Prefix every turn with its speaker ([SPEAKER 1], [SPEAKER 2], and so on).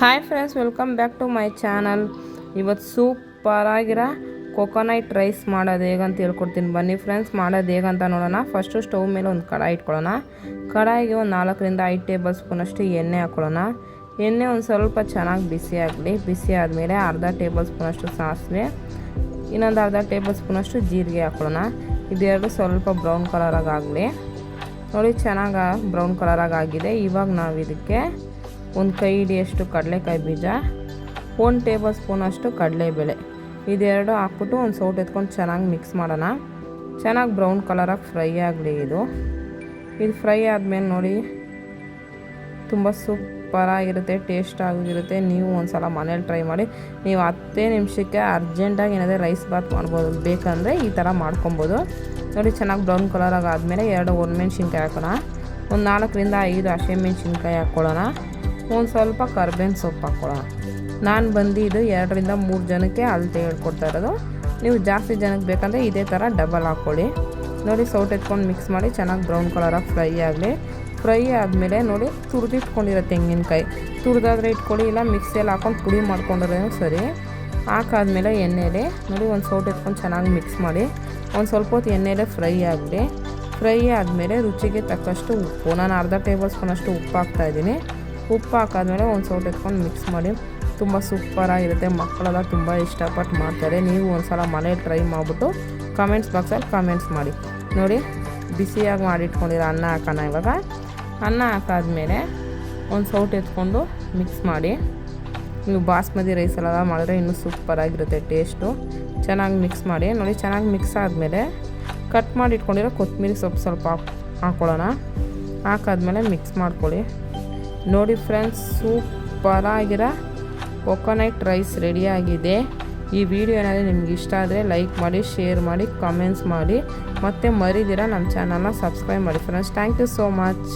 [SPEAKER 1] Hi friends welcome back to my channel ಇವತ್ತು ಸೂಪರಾಗಿರೋ ಕೊಕೊನೈಟ್ rice ಮಾಡೋದು ಹೇಗಂತ ಹೇಳ್ಕೊಡ್ತೀನಿ. ಬನ್ನಿ ಫ್ರೆಂಡ್ಸ್ ಮಾಡೋದು ಹೇಗಂತ ನೋಡೋಣ. ಫಸ್ಟು ಸ್ಟವ್ ಮೇಲೆ ಒಂದು ಕಡಾಯಿ ಇಟ್ಕೊಳ್ಳೋಣ. ಕಡಾಯಿಗೆ ಒಂದು ನಾಲ್ಕರಿಂದ ಐದು ಟೇಬಲ್ ಸ್ಪೂನಷ್ಟು ಎಣ್ಣೆ ಹಾಕ್ಕೊಳ್ಳೋಣ. ಎಣ್ಣೆ ಒಂದು ಸ್ವಲ್ಪ ಚೆನ್ನಾಗಿ ಬಿಸಿ ಆಗಲಿ. ಬಿಸಿ ಆದಮೇಲೆ ಅರ್ಧ ಟೇಬಲ್ ಸ್ಪೂನಷ್ಟು ಸಾಸಿವೆ. ಇನ್ನೊಂದು ಅರ್ಧ ಟೇಬಲ್ ಸ್ಪೂನಷ್ಟು ಜೀರಿಗೆ ಹಾಕ್ಕೊಳ್ಳೋಣ. ಇದೆರಡು ಸ್ವಲ್ಪ ಬ್ರೌನ್ ಕಲರಾಗಿ ಆಗಲಿ. ನೋಡಿ, ಚೆನ್ನಾಗಿ ಬ್ರೌನ್ ಕಲರಾಗಿ ಆಗಿದೆ. ಇವಾಗ ನಾವು ಇದಕ್ಕೆ ಒಂದು ಕೈ ಹಿಡಿಯಷ್ಟು ಕಡಲೆಕಾಯಿ ಬೀಜ, ಒಂದು ಟೇಬಲ್ ಸ್ಪೂನಷ್ಟು ಕಡಲೆಬೇಳೆ. ಇದೆರಡು ಹಾಕ್ಬಿಟ್ಟು ಒಂದು ಸೌಟ್ ಎತ್ಕೊಂಡು ಚೆನ್ನಾಗಿ ಮಿಕ್ಸ್ ಮಾಡೋಣ. ಚೆನ್ನಾಗಿ ಬ್ರೌನ್ ಕಲರಾಗಿ ಫ್ರೈ ಆಗಲಿ ಇದು. ಇದು ಫ್ರೈ ಆದಮೇಲೆ ನೋಡಿ, ತುಂಬ ಸೂಪರಾಗಿರುತ್ತೆ ಟೇಸ್ಟ್ ಆಗಿರುತ್ತೆ. ನೀವು ಒಂದು ಸಲ ಮನೇಲಿ ಟ್ರೈ ಮಾಡಿ, ನೀವು ಹತ್ತೇ ನಿಮಿಷಕ್ಕೆ ಅರ್ಜೆಂಟಾಗಿ ಏನಾದರೆ ರೈಸ್ ಬಾತ್ ಮಾಡ್ಬೋದು. ಬೇಕಂದರೆ ಈ ಥರ ಮಾಡ್ಕೊಬೋದು. ನೋಡಿ ಚೆನ್ನಾಗಿ ಬ್ರೌನ್ ಕಲರಾಗಿ ಆದಮೇಲೆ ಎರಡು ಒಣಮೆಣ್ಸಿನ್ಕಾಯಿ ಹಾಕೋಣ. ಒಂದು ನಾಲ್ಕರಿಂದ ಐದು ಹಸಿಮೆಣ್ಸಿನ್ಕಾಯಿ ಹಾಕ್ಕೊಳ್ಳೋಣ ಒಂದು ಸ್ವಲ್ಪ ಕರ್ಬೇವಿನ ಸೊಪ್ಪು ಹಾಕ್ಕೊಳ್ಳೋಣ ನಾನು ಬಂದಿದ್ದು ಎರಡರಿಂದ ಮೂರು ಜನಕ್ಕೆ ಅಳತೆ ಹೇಳ್ಕೊಡ್ತಾ ಇರೋದು. ನೀವು ಜಾಸ್ತಿ ಜನಕ್ಕೆ ಬೇಕಂದರೆ ಇದೇ ಥರ ಡಬಲ್ ಹಾಕ್ಕೊಳ್ಳಿ. ನೋಡಿ ಸೌಟ್ ಎತ್ಕೊಂಡು ಮಿಕ್ಸ್ ಮಾಡಿ ಚೆನ್ನಾಗಿ ಬ್ರೌನ್ ಕಲರಾಗಿ ಫ್ರೈ ಆಗಲಿ. ಫ್ರೈ ಆದಮೇಲೆ ನೋಡಿ ತುರಿದಿಟ್ಕೊಂಡಿರೋ ತೆಂಗಿನಕಾಯಿ. ತುರಿದಾದ್ರೆ ಇಟ್ಕೊಳ್ಳಿ, ಇಲ್ಲ ಮಿಕ್ಸಿಯಲ್ಲಿ ಹಾಕೊಂಡು ಪುಡಿ ಮಾಡ್ಕೊಂಡ್ರೆ ಸರಿ. ಹಾಕಾದ್ಮೇಲೆ ಎಣ್ಣೆಲೆ ನೋಡಿ ಒಂದು ಸೌಟ್ ಎತ್ಕೊಂಡು ಚೆನ್ನಾಗಿ ಮಿಕ್ಸ್ ಮಾಡಿ. ಒಂದು ಸ್ವಲ್ಪ ಹೊತ್ತು ಎಣ್ಣೆಲೆ ಫ್ರೈ ಆಗಲಿ. ಫ್ರೈ ಆದಮೇಲೆ ರುಚಿಗೆ ತಕ್ಕಷ್ಟು ಉಪ್ಪು. ನಾನು ಅರ್ಧ ಟೇಬಲ್ ಸ್ಪೂನಷ್ಟು ಉಪ್ಪು ಹಾಕ್ತಾಯಿದ್ದೀನಿ ಉಪ್ಪು ಹಾಕಾದ್ಮೇಲೆ ಒಂದು ಸೌಟ್ ಎತ್ಕೊಂಡು ಮಿಕ್ಸ್ ಮಾಡಿ. ತುಂಬ ಸೂಪರಾಗಿರುತ್ತೆ ಮಕ್ಕಳೆಲ್ಲ ತುಂಬ ಇಷ್ಟಪಟ್ಟು ಮಾಡ್ತಾರೆ. ನೀವು ಒಂದು ಸಲ ಮನೇಲಿ ಟ್ರೈ ಮಾಡಿಬಿಟ್ಟು ಕಮೆಂಟ್ಸ್ ಬಾಕ್ಸಲ್ಲಿ ಕಮೆಂಟ್ಸ್ ಮಾಡಿ. ನೋಡಿ, ಬಿಸಿಯಾಗಿ ಮಾಡಿಟ್ಕೊಂಡಿರೋ ಅನ್ನ ಹಾಕೋಣ ಇವಾಗ. ಅನ್ನ ಹಾಕಾದ್ಮೇಲೆ ಒಂದು ಸೌಟ್ ಎತ್ಕೊಂಡು ಮಿಕ್ಸ್ ಮಾಡಿ. ನೀವು ಬಾಸ್ಮತಿ ರೈಸ್ ಎಲ್ಲ ಮಾಡಿದ್ರೆ ಇನ್ನೂ ಸೂಪರಾಗಿರುತ್ತೆ ಟೇಸ್ಟು ಚೆನ್ನಾಗಿ ಮಿಕ್ಸ್ ಮಾಡಿ. ನೋಡಿ, ಚೆನ್ನಾಗಿ ಮಿಕ್ಸ್ ಆದಮೇಲೆ ಕಟ್ ಮಾಡಿ ಇಟ್ಕೊಂಡಿರೋ ಕೊತ್ತಂಬರಿ ಸೊಪ್ಪು ಸ್ವಲ್ಪ ಹಾಕ್ ಹಾಕ್ಕೊಳ್ಳೋಣ ಹಾಕಾದ್ಮೇಲೆ ಮಿಕ್ಸ್ ಮಾಡ್ಕೊಳ್ಳಿ. ನೋಡಿ ಫ್ರೆಂಡ್ಸ್ ಸೂಪರಾಗಿರೋ ಕೊಕೊನೈಟ್ ರೈಸ್ ರೆಡಿಯಾಗಿದೆ ಈ ವಿಡಿಯೋ ಏನಾದರೂ ನಿಮ್ಗೆ ಇಷ್ಟ ಆದರೆ ಲೈಕ್ ಮಾಡಿ ಶೇರ್ ಮಾಡಿ ಕಮೆಂಟ್ಸ್ ಮಾಡಿ. ಮತ್ತು ಮರಿದಿರ ನಮ್ಮ ಚಾನಲ್ನ ಸಬ್ಸ್ಕ್ರೈಬ್ ಮಾಡಿ friends thank you so much